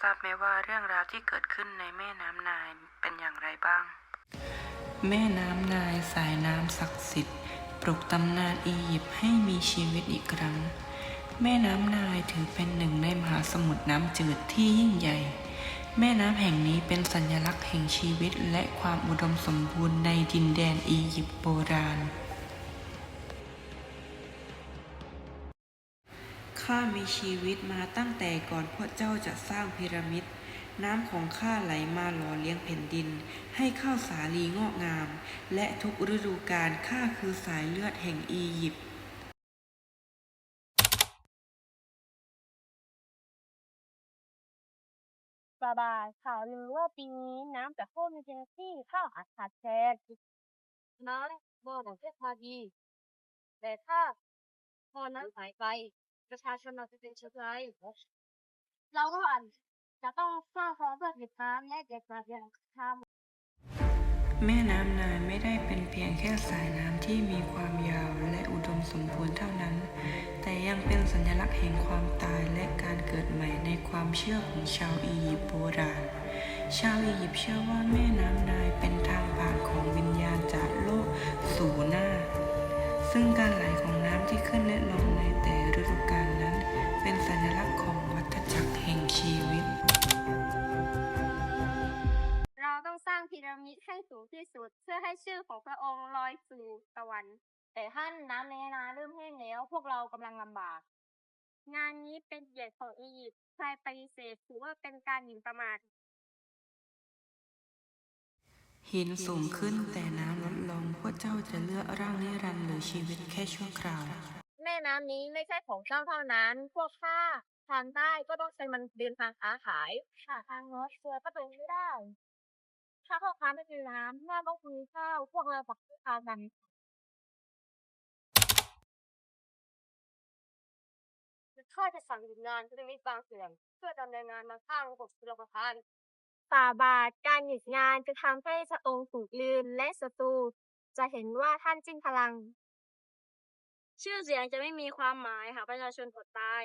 ทราบไหมว่าเรื่องราวที่เกิดขึ้นในแม่น้ำนายเป็นอย่างไรบ้าง แม่น้ำนายสายน้ำศักดิ์สิทธิ์ ปลุกตำนานอียิปต์ให้มีชีวิตอีกครั้ง แม่น้ำนายถือเป็นหนึ่งในมหาสมุทรน้ำจืดที่ยิ่งใหญ่ แม่น้ำแห่งนี้เป็นสัญลักษณ์แห่งชีวิตและความอุดมสมบูรณ์ในดินแดนอียิปต์โบราณ ข้ามีชีวิตมาตั้งแต่ก่อนพวกเจ้าจะสร้างพีระมิด น้ำของข้าไหลมาหล่อเลี้ยงแผ่นดิน ให้ข้าวสาลีงอกงาม และทุกฤดูกาลข้าคือสายเลือดแห่งอียิปต์บาบาข่าวลือว่าปีนี้น้ำจะท่วมในเทนเนสซีข้าวอาจขาดแคลนน้ำบ่อของเทพาดีแต่ถ้าพอน้ำหายไป ประชาชนเราจะเป็นเชื้อไรเราก็อาจจะต้องสร้างความเพื่อติดตามและเก็บมาอย่างทำแม่น้ำนายไม่ได้เป็นเพียงแค่สายน้ำที่มีความยาวและอุดมสมบูรณ์เท่านั้น แต่ยังเป็นสัญลักษณ์แห่งความตายและการเกิดใหม่ในความเชื่อของชาวอียิปต์โบราณ ชาวอียิปต์เชื่อว่าแม่น้ำนายเป็นทางผ่านของวิญญาณจากโลกสู่หน้า ซึ่งการไหล สูงที่สุด เพื่อให้ชื่อของพระองค์ลอยสู่สวรรค์ แต่ท่านน้ำในนาเริ่มแห้งแล้ว พวกเรากำลังลำบาก งานนี้เป็นเกียรติของอียิปต์ใครปฏิเสธถือว่าเป็นการหมิ่นประมาทหินสูงขึ้นแต่น้ำลดลงพวกเจ้าจะเลือกร่างนิรันดร์หรือชีวิตแค่ชั่วคราว แม่น้ำนี้ไม่ใช่ของเจ้าเท่านั้น พวกข้าทางใต้ก็ต้องใช้มันเดินทางค้าขายค่ะทางโน้ตเสือก็เป็นไม่ได้ ถ้าพ่อค้าไม่มีน้ำแม่ต้องซื้อข้าวพวกเราปักซื้อข้าวกันข้าจะสั่งหยุดงานจะได้ไม่บางเสื่อมเพื่อดำเนินงานมาข้างระบบสุลประทานฝ่าบาทการหยุดงานจะทำให้พระองค์ถูกลืมและศัตรูจะเห็นว่าท่านจิ้งพลัง ชื่อเสียงจะไม่มีความหมายหากประชาชนอดตาย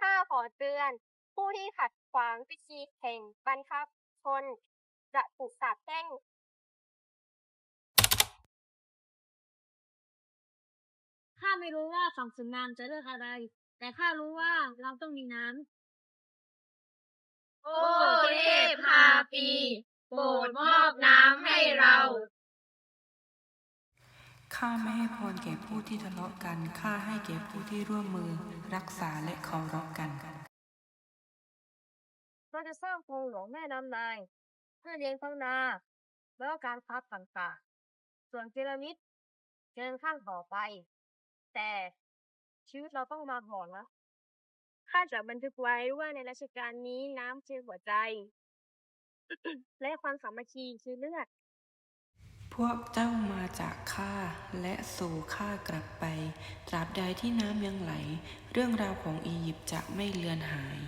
ข้าขอเตือน ผู้ที่ขัดขวางพิธีแห่งบังคับชนจะถูกสาปแช่งข้าไม่รู้ว่าฝั่งสุนนามจะเลือกอะไร แต่ข้ารู้ว่าเราต้องมีน้ำโอ้เทพพาปีโปรดมอบน้ำให้เราข้าไม่ให้พรแก่ผู้ที่ทะเลาะกัน ข้าให้แก่ผู้ที่ร่วมมือรักษาและเคารพกันเรา จะสร้างโพรงหลวงแม่น้ำนายเพื่อเลี้ยงท้องนา แล้วก็การค้าต่างๆ ส่วนพีระมิดเดินข้างต่อไป แต่ชีวิตเราต้องมาก่อนนะข้าจะบันทึกไว้ว่าในรัชกาลนี้น้ำคือหัวใจ และความสามัคคีคือเลือดพวกเจ้ามาจากข้าและสู่ข้ากลับไป ตราบใดที่น้ำยังไหล เรื่องราวของอียิปต์จะไม่เลือนหาย